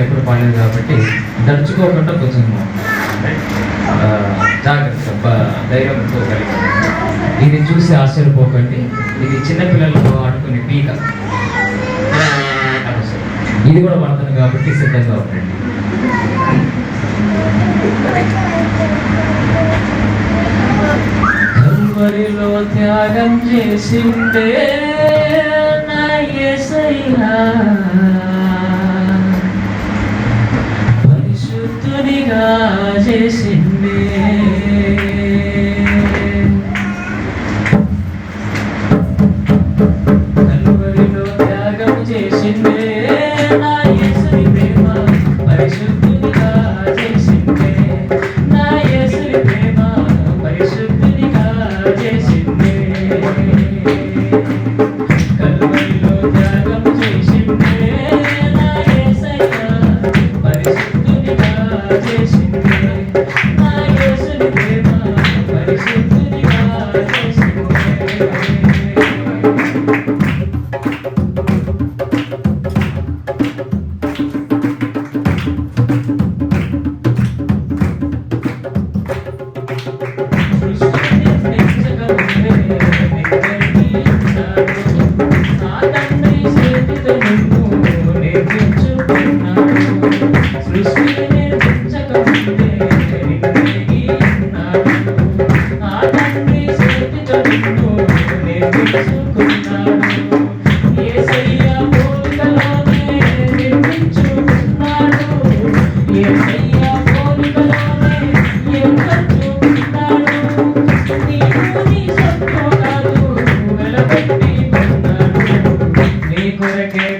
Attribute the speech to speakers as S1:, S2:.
S1: పాటలు ఎప్పుడు పాడలేదు కాబట్టి దంచుకోకుండా కొంచెం జాగ్రత్త ధైర్యంతో కలిగి ఇది చూసి ఆశ్చర్యపోకండి. ఇది చిన్నపిల్లలతో ఆడుకునే పీక ఇది కూడా పడతాను కాబట్టి సిద్ధంగా ఉండండి. కల్వరిలో త్యాగం చేసిందే నా ఎసయ్యా ఏసయ్యా పోలికలోనే ఎన్నో నీ కొరకే